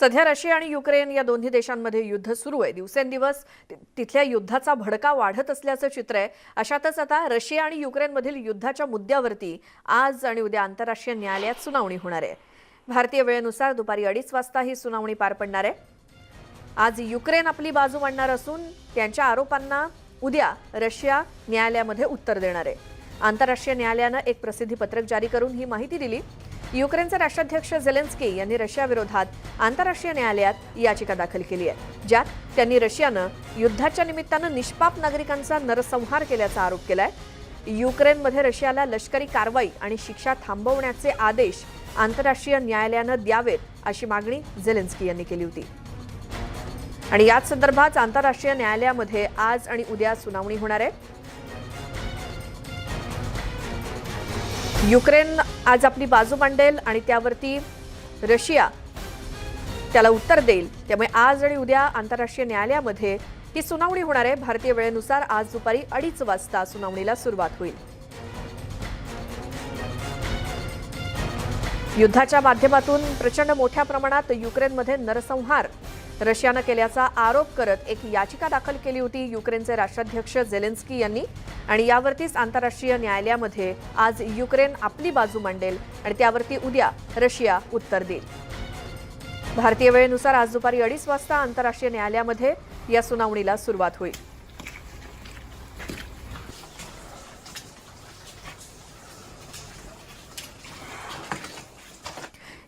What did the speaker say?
सध्या रशिया आणि युक्रेन या दोन्ही देशांमध्ये युद्ध सुरू आहे. दिवसेंदिवस तिथल्या युद्धाचा भडका वाढत असल्याचं चित्र आहे. अशातच आता रशिया आणि युक्रेनमधील युद्धाच्या मुद्द्यावरती आज आणि उद्या आंतरराष्ट्रीय न्यायालयात सुनावणी होणार आहे. भारतीय वेळेनुसार दुपारी अडीच वाजता ही सुनावणी पार पडणार आहे. आज युक्रेन आपली बाजू मांडणार असून त्यांच्या आरोपांना उद्या रशिया न्यायालयामध्ये उत्तर देणार आहे. आंतरराष्ट्रीय न्यायालयानं एक प्रसिद्धी पत्रक जारी करून ही माहिती दिली. युक्रेनचे राष्ट्राध्यक्ष झेलेन्स्की यांनी रशियाविरोधात आंतरराष्ट्रीय न्यायालयात याचिका दाखल केली आहे ज्यात त्यांनी रशियानं युद्धाच्या निमित्तानं निष्पाप नागरिकांचा नरसंहार केल्याचा आरोप केलाय. युक्रेनमध्ये रशियाला लष्करी कारवाई आणि शिक्षा थांबवण्याचे आदेश आंतरराष्ट्रीय न्यायालयानं द्यावेत अशी मागणी झेलेन्स्की यांनी केली होती. आणि याच संदर्भात आंतरराष्ट्रीय न्यायालयामध्ये आज आणि उद्या सुनावणी होणार आहे. युक्रेन आज आपली बाजू मांडेल आणि त्यावरती रशिया त्याला उत्तर देईल. त्यामुळे आज आणि उद्या आंतरराष्ट्रीय न्यायालयामध्ये ही सुनावणी होणार आहे. भारतीय वेळेनुसार आज दुपारी अडीच वाजता सुनावणीला सुरुवात होईल. युद्धाच्या माध्यमातून प्रचंड मोठ्या प्रमाणात युक्रेनमध्ये नरसंहार. रशियानं केल्याचा आरोप करत एक याचिका दाखल केली होती युक्रेनचे राष्ट्राध्यक्ष झेलेन्स्की यांनी. आणि यावरतीच आंतरराष्ट्रीय न्यायालयामध्ये आज युक्रेन आपली बाजू मांडेल आणि त्यावरती उद्या रशिया उत्तर देईल. भारतीय वेळेनुसार आज दुपारी अडीच वाजता आंतरराष्ट्रीय न्यायालयामध्ये या सुनावणीला सुरुवात होईल.